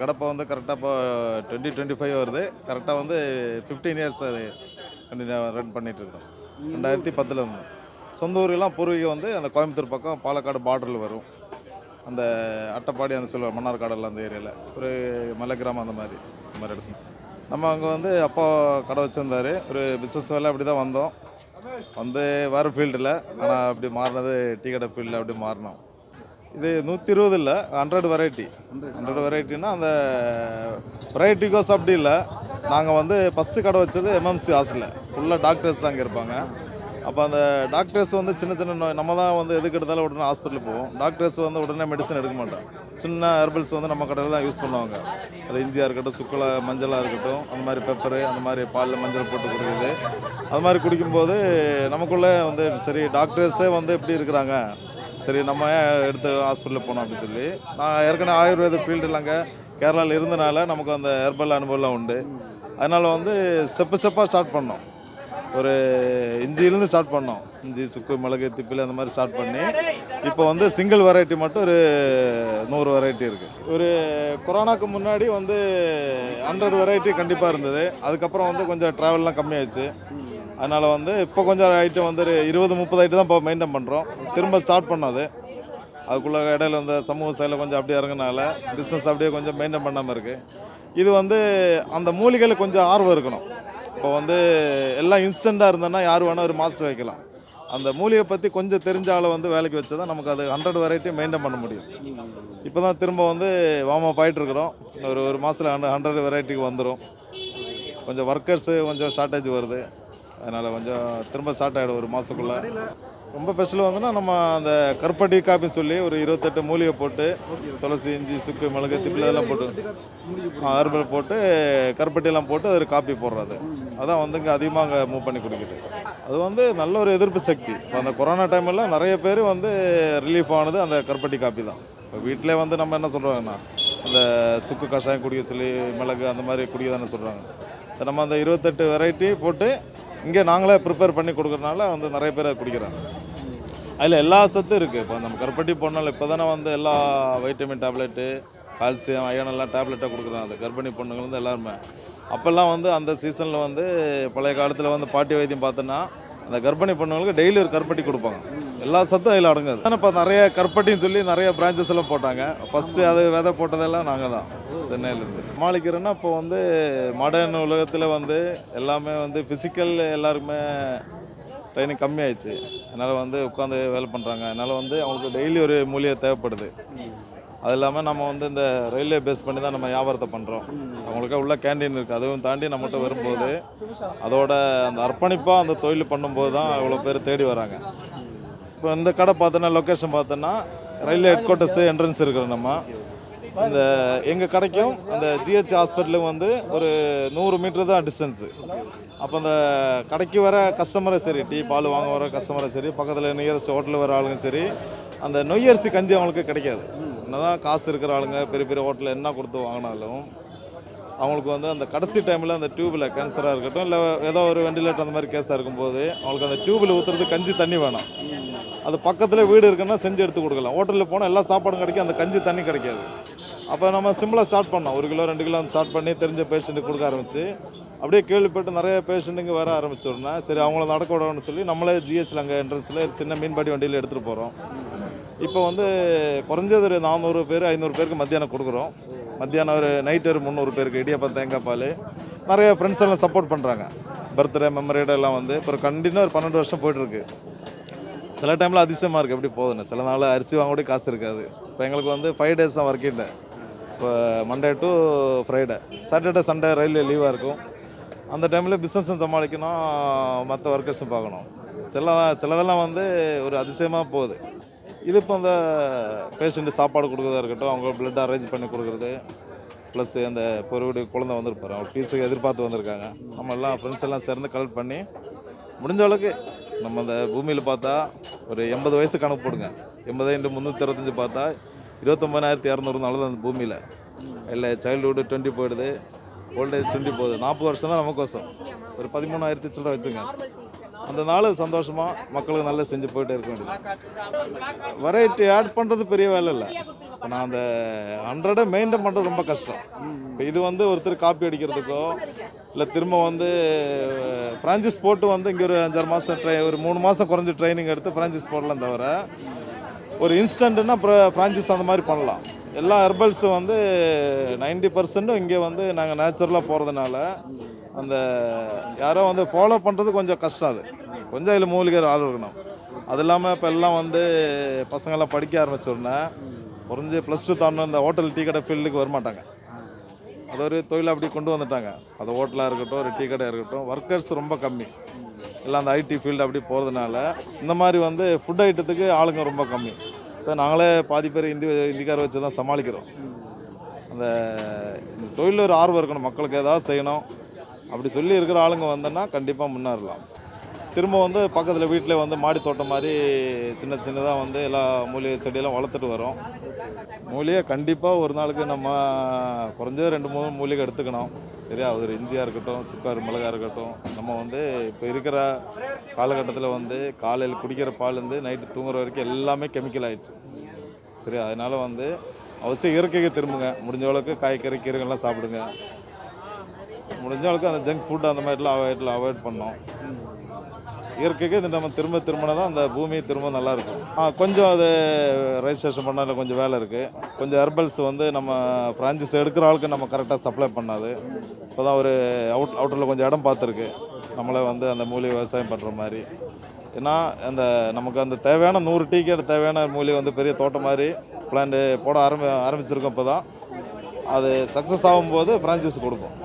கடப்பை வந்து கரெக்டாக இப்போ டுவெண்ட்டி டுவெண்ட்டி ஃபைவ் வருது கரெக்டாக வந்து ஃபிஃப்டீன் இயர்ஸ் அது கண்டினியூ ரன் பண்ணிகிட்ருக்கோம் இருக்கோம். ரெண்டாயிரத்தி பத்தில் வந்து சொந்த ஊரெலாம் பூர்வீகம் வந்து அந்த கோயம்புத்தூர் பக்கம் பாலக்காடு பார்டரில் வரும். அந்த அட்டப்பாடி அந்த சொல்லுவாங்க மன்னார்காடெல்லாம் அந்த ஏரியாவில் ஒரு மலை கிராமம் அந்த மாதிரி அந்த மாதிரி இடத்துல. நம்ம அங்கே வந்து அப்பா கடை வச்சுருந்தாரு. ஒரு பிஸ்னஸ் வேலை அப்படி தான் வந்தோம். வந்து வேறு ஃபீல்டில் ஆனால் அப்படி மாறினது டீ கடை ஃபீல்டில் அப்படி மாறினோம். இது நூற்றி இருபது இல்லை ஹண்ட்ரட் வெரைட்டி ஹண்ட்ரட் வெரைட்டினா அந்த வெரைட்டி கோஸ் அப்படி இல்லை நாங்கள் வந்து ஃபஸ்ட்டு கடை வச்சது எம்எம்சி ஹாஸ்டலில் ஃபுல்லாக டாக்டர்ஸ் தான் அங்கே இருப்பாங்க. அப்போ அந்த டாக்டர்ஸ் வந்து சின்ன சின்ன நோய் நம்ம தான் வந்து எதுக்கு எடுத்தாலும் உடனே ஹாஸ்பிட்டல் போவோம். டாக்டர்ஸ் வந்து உடனே மெடிசன் எடுக்க மாட்டோம். சின்ன ஹெர்பல்ஸ் வந்து நம்ம கடையில் தான் யூஸ் பண்ணுவாங்க. அது இஞ்சியாக இருக்கட்டும் சுக்கலை மஞ்சளாக இருக்கட்டும் அந்த மாதிரி பெப்பரு அந்த மாதிரி பாலில் மஞ்சள் போட்டு குடிக்கிறது. அது மாதிரி குடிக்கும்போது நமக்குள்ளே வந்து சரி டாக்டர்ஸே வந்து எப்படி இருக்கிறாங்க? சரி நம்ம ஏன் எடுத்து ஹாஸ்பிட்டலுக்கு போனோம் அப்படின்னு சொல்லி. நான் ஏற்கனவே ஆயுர்வேத ஃபீல்டில் அங்கே கேரளாவில் இருந்தனால நமக்கு அந்த ஹெர்பல் அனுபவம்லாம் உண்டு. அதனால் வந்து செப்பு செப்பாக ஸ்டார்ட் பண்ணோம். ஒரு இஞ்சியிலேருந்து ஸ்டார்ட் பண்ணோம். இஞ்சி சுக்கு மிளகு திப்பில் அந்த மாதிரி ஸ்டார்ட் பண்ணி இப்போ வந்து சிங்கிள் வெரைட்டி மட்டும் ஒரு நூறு வெரைட்டி இருக்குது ஒரு கொரோனாக்கு முன்னாடி வந்து ஹண்ட்ரட் வெரைட்டி கண்டிப்பாக இருந்தது. அதுக்கப்புறம் வந்து கொஞ்சம் ட்ராவல்லாம் கம்மியாச்சு அதனால் வந்து இப்போ கொஞ்சம் ஐட்டம் வந்து ஒரு இருபது முப்பது ஐட்டம் தான் இப்போ மெயின்டைன் பண்ணுறோம் திரும்ப ஸ்டார்ட் பண்ணாது. அதுக்குள்ளே இடையில இந்த சமூக சேலை கொஞ்சம் அப்படியே இறங்கினால பிஸ்னஸ் அப்படியே கொஞ்சம் மெயின்டைன் பண்ணாமல் இருக்குது இது வந்து அந்த மூலிகையில் கொஞ்சம் ஆர்வம் இருக்கணும். இப்போ வந்து எல்லாம் இன்ஸ்டண்ட்டாக இருந்ததுன்னா யார் வேணால் ஒரு மாதம் வைக்கலாம் அந்த மூலிகை பற்றி கொஞ்சம் தெரிஞ்ச ஆளை வந்து வேலைக்கு வச்சா தான் நமக்கு அது ஹண்ட்ரட் வெரைட்டி மெயின்டைன் பண்ண முடியும். இப்போ தான் திரும்ப வந்து வார்ம் அப் ஒரு ஒரு மாதத்தில் ஹண்ட்ரட் வெரைட்டிக்கு வந்துடும் கொஞ்சம் ஒர்க்கர்ஸு கொஞ்சம் ஷார்ட்டேஜ் வருது. அதனால் கொஞ்சம் திரும்ப ஸ்டார்ட் ஆகிடும் ஒரு மாதத்துக்குள்ளே ரொம்ப ஸ்பெஷல் வந்துன்னா நம்ம அந்த கருப்பட்டி காப்பின்னு சொல்லி ஒரு இருபத்தெட்டு மூலிகை போட்டு துளசி இஞ்சி சுக்கு மிளகு திப்பில் இதெல்லாம் போட்டு ஹர்பல் போட்டு கருப்பட்டியெல்லாம் போட்டு அது ஒரு காப்பி போடுறது. அதான் வந்து இங்கே அதிகமாக அங்கே மூவ் பண்ணி குடிக்குது. அது வந்து நல்ல ஒரு எதிர்ப்பு சக்தி. இப்போ அந்த கொரோனா டைமில் நிறைய பேர் வந்து ரிலீஃப் ஆனது அந்த கருப்பட்டி காப்பி தான். இப்போ வீட்டிலே வந்து நம்ம என்ன சொல்கிறாங்கன்னா அந்த சுக்கு கஷாயம் குடிக்க சொல்லி மிளகு அந்த மாதிரி குடிக்க தானே சொல்கிறாங்க நம்ம அந்த இருபத்தெட்டு வெரைட்டி போட்டு இங்கே நாங்களே ப்ரிப்பேர் பண்ணி கொடுக்குறதுனால வந்து நிறைய பேர் குடிக்கிறாங்க. அதில் எல்லா சத்தும் இருக்குது. இப்போ நம்ம கருப்பட்டி பொண்ணால் இப்போ தானே வந்து எல்லா வைட்டமின் டேப்லெட்டு கால்சியம் அயன் எல்லாம் டேப்லெட்டாக கொடுக்குறாங்க. அந்த கர்ப்பிணி பொண்ணுங்க வந்து எல்லாருமே. அப்போல்லாம் வந்து அந்த சீசனில் வந்து பழைய காலத்தில் வந்து பாட்டி வைத்தியம் பார்த்தோன்னா அந்த கர்ப்பிணி பொண்ணுங்களுக்கு டெய்லி ஒரு கருப்பட்டி கொடுப்பாங்க. எல்லா சத்தும் அதில் அடங்குது. ஆனால் இப்போ நிறைய கற்பட்டின்னு சொல்லி நிறைய பிரான்ச்சஸ் எல்லாம் போட்டாங்க. ஃபஸ்ட்டு அது விதை போட்டதெல்லாம் நாங்கள் தான் சென்னையிலேருந்து. சமாளிக்கிறோன்னா இப்போ வந்து மாடர்ன் உலகத்தில் வந்து எல்லாமே வந்து ஃபிசிக்கல் எல்லாருக்குமே ட்ரைனிங் கம்மியாயிடுச்சு. அதனால் வந்து உட்காந்து வேலை பண்ணுறாங்க அதனால் வந்து அவங்களுக்கு டெய்லி ஒரு மூலிகை தேவைப்படுது. அது இல்லாமல் நம்ம வந்து இந்த ரயில்வே பேஸ் பண்ணி தான் நம்ம வியாபாரத்தை பண்ணுறோம் அவங்களுக்கு உள்ள கேண்டீன் இருக்குது அதுவும் தாண்டி நம்மகிட்ட வரும்போது அதோட அந்த அர்ப்பணிப்பாக அந்த தொழில் பண்ணும்போது தான் இவ்வளோ பேர் தேடி வராங்க. இப்போ இந்த கடை பார்த்தோன்னா லொக்கேஷன் பார்த்தோன்னா ரயில்வே ஹெட் குவார்ட்டர்ஸு என்ட்ரன்ஸ் இருக்கிற நம்ம. இந்த எங்கள் கடைக்கும் அந்த ஜிஹெச் ஹாஸ்பிட்டலுக்கு வந்து ஒரு நூறு மீட்டர் தான் டிஸ்டன்ஸு அப்போ அந்த கடைக்கு வர கஸ்டமரும் சரி டீ பால் வாங்க வர கஸ்டமரும் சரி பக்கத்தில் நியரஸ்ட் ஹோட்டலில் வர ஆளுங்க சரி அந்த நொய்யரிசி கஞ்சி அவங்களுக்கு கிடைக்காது. என்னதான் காசு இருக்கிற ஆளுங்க பெரிய பெரிய ஹோட்டலில் என்ன கொடுத்து வாங்கினாலும் அவங்களுக்கு வந்து அந்த கடைசி டைமில் அந்த டியூபில் கேன்சராக இருக்கட்டும் இல்லை ஏதோ ஒரு வெண்டிலேட்டர் அந்த மாதிரி கேஸாக இருக்கும்போது அவங்களுக்கு அந்த டியூபில் ஊற்றுறது கஞ்சி தண்ணி வேணும். அது பக்கத்தில் வீடு இருக்குன்னா செஞ்சு எடுத்து கொடுக்கலாம். ஹோட்டலில் போனால் எல்லா சாப்பாடும் கிடைக்கும் அந்த கஞ்சி தண்ணி கிடைக்காது. அப்போ நம்ம சிம்பிளாக ஸ்டார்ட் பண்ணோம் ஒரு கிலோ ரெண்டு கிலோ ஸ்டார்ட் பண்ணி தெரிஞ்ச பேஷண்ட்டுக்கு கொடுக்க ஆரம்பிச்சு அப்படியே கேள்விப்பட்டு நிறைய பேஷண்ட்டுங்க வர ஆரம்பிச்சோடனே சரி அவங்கள நடக்க விடணும்னு சொல்லி நம்மளே ஜிஹெச்சில் அங்கே என்ட்ரன்ஸில் சின்ன மீன்பாடி வண்டியில் எடுத்துகிட்டு போகிறோம் இப்போ வந்து குறைஞ்சது ஒரு நானூறு பேர் ஐநூறு பேருக்கு மத்தியானம் கொடுக்குறோம். மத்தியானம் ஒரு நைட்டு ஒரு முந்நூறு பேருக்கு இடியப்பம் தேங்காய் பால் நிறைய ஃப்ரெண்ட்ஸ் எல்லாம் சப்போர்ட் பண்ணுறாங்க பர்த்டே மெமரிடே எல்லாம் வந்து இப்போ கண்டினியூ ஒரு பன்னெண்டு வருஷம் போயிட்டுருக்கு. சில டைமில் அதிசயமாக இருக்குது எப்படி போகுதுன்னு. சில நாள் அரிசி வாங்க கூட காசு இருக்காது. இப்போ எங்களுக்கு வந்து ஃபைவ் டேஸ் தான் ஒர்க்கிங் டே இப்போ Monday to Friday Saturday Sunday railway லீவாக இருக்கும். அந்த டைமில் பிஸ்னஸும் சமாளிக்கணும் மற்ற ஒர்க்கர்ஸும் பார்க்கணும். சில சிலதெல்லாம் வந்து ஒரு அதிசயமாக போகுது. இது இப்போ அந்த பேஷண்ட்டு சாப்பாடு கொடுக்குறதா இருக்கட்டும் அவங்க பிளட் அரேஞ்ச் பண்ணி கொடுக்குறது ப்ளஸ் அந்த பொறுவடி குழந்தை வந்திருப்பாரு அவங்க ஃபீஸுக்கு எதிர்பார்த்து வந்திருக்காங்க. நம்ம எல்லாம் ஃப்ரெண்ட்ஸ் எல்லாம் சேர்ந்து கலெக்ட் பண்ணி முடிஞ்ச அளவுக்கு நம்ம அந்த பூமியில் பார்த்தா ஒரு எண்பது வயசு கணக்கு போடுங்க. எண்பது இன்று முந்நூற்றி அறுபத்தஞ்சு பார்த்தா இருபத்தொம்பதாயிரத்தி இரநூறு நாள் தான் அந்த பூமியில். இல்லை சைல்டுஹுட் டுவெண்ட்டி போயிடுது ஓல்டேஜ் டுவெண்ட்டி போகுது. நாற்பது வருஷம் தான் நமக்கு ஒரு பதிமூணாயிரத்தி சில்லரை வச்சுங்க. அந்த நாள் சந்தோஷமாக மக்களுக்கு நல்லா செஞ்சு போயிட்டே இருக்க வேண்டியது வெரைட்டி ஆட் பண்ணுறது பெரிய வேலை இல்லை. இப்போ நான் அந்த ஹண்ட்ரடை மெயின்டைன் பண்ணுறது ரொம்ப கஷ்டம். இப்போ இது வந்து ஒருத்தர் காப்பி அடிக்கிறதுக்கோ இல்லை திரும்ப வந்து ஃப்ரான்ச்சைஸ் போட்டு வந்து இங்கே ஒரு அஞ்சாறு மாதம் ட்ரை ஒரு மூணு மாதம் குறைஞ்சி ட்ரைனிங் எடுத்து ஃப்ரான்ச்சைஸ் போடலாம் தவிர ஒரு இன்ஸ்டன்ட்னா ஃப்ரான்ச்சைஸ் அந்த மாதிரி பண்ணலாம். எல்லா ஹெர்பல்ஸும் வந்து நைன்டி பர்சன்ட்டும் இங்கே வந்து நாங்கள் நேச்சுரலாக போகிறதுனால அந்த யாரோ வந்து ஃபாலோ பண்ணுறது கொஞ்சம் கஷ்டம் அது. கொஞ்சம் அதில் மூலிகை ஆள் இருக்கணும். அது இல்லாமல் இப்போ எல்லாம் வந்து பசங்கள்லாம் படிக்க ஆரம்பிச்ச உடனே குறைஞ்சி ப்ளஸ் டூ தாண்டணும் இந்த ஹோட்டல் டீ கடை ஃபீல்டுக்கு வரமாட்டாங்க. அது ஒரு தொழில் அப்படி கொண்டு வந்துட்டாங்க. அது ஹோட்டலாக இருக்கட்டும் ஒரு டீ கடையாக இருக்கட்டும் ஒர்க்கர்ஸ் ரொம்ப கம்மி. எல்லாம் அந்த ஐடி ஃபீல்டு அப்படி போகிறதுனால இந்த மாதிரி வந்து ஃபுட் ஐட்டத்துக்கு ஆளுங்க ரொம்ப கம்மி. இப்போ நாங்களே பாதி பேர் இந்தி இந்திக்கார வச்சு தான் சமாளிக்கிறோம். அந்த இந்த தொழில் ஒரு ஆர்வம் இருக்கணும். மக்களுக்கு ஏதாவது செய்யணும். அப்படி சொல்லி இருக்கிற ஆளுங்க வந்தோன்னா கண்டிப்பாக முன்னேறலாம். திரும்ப வந்து பக்கத்தில் வீட்டில் வந்து மாடி தோட்டம் மாதிரி சின்ன சின்னதாக வந்து எல்லா மூலிகை செடியெல்லாம் வளர்த்துட்டு வரோம். மூலிகை கண்டிப்பாக ஒரு நாளுக்கு நம்ம குறைஞ்சது ரெண்டு மூணு மூலிகை எடுத்துக்கணும். சரியா? ஒரு இஞ்சியாக இருக்கட்டும் சுக்கார் மிளகா இருக்கட்டும். நம்ம வந்து இப்போ இருக்கிற காலகட்டத்தில் வந்து காலையில் குடிக்கிற பால்லேருந்து நைட்டு தூங்குற வரைக்கும் எல்லாமே கெமிக்கல் ஆயிடுச்சு. சரி அதனால் வந்து அவசியம் இயற்கைக்கு திரும்புங்க. முடிஞ்ச அளவுக்கு காய்கறி கீரைகள்லாம் சாப்பிடுங்க. முடிஞ்ச அளவுக்கு அந்த ஜங்க் ஃபுட் அந்த மாதிரிலாம் அவாய்டில் அவாய்ட் பண்ணோம். இயற்கைக்கு இது நம்ம திரும்ப திரும்பினா தான் அந்த பூமி திரும்ப நல்லா இருக்கும். கொஞ்சம் அது ரெஜிஸ்ட்ரேஷன் பண்ணால கொஞ்சம் வேலை இருக்குது கொஞ்சம் ஹெர்பல்ஸ் வந்து நம்ம ஃப்ரான்ச்சைஸ் எடுக்கிற ஆளுக்கு நம்ம கரெக்டாக சப்ளை பண்ணாது. இப்போ தான் ஒரு அவுட் அவுட்டரில் கொஞ்சம் இடம் பார்த்துருக்கு. நம்மளே வந்து அந்த மூலிகை விவசாயம் பண்ணுற மாதிரி. ஏன்னா அந்த நமக்கு அந்த தேவையான நூறு டீக்கேட் தேவையான மூலிகை வந்து பெரிய தோட்டம் மாதிரி பிளான்ட்டு போட ஆரம்பி ஆரம்பிச்சிருக்கோம் இப்போ தான் அது சக்ஸஸ் ஆகும்போது ஃப்ரான்ச்சைஸ் கொடுப்போம்.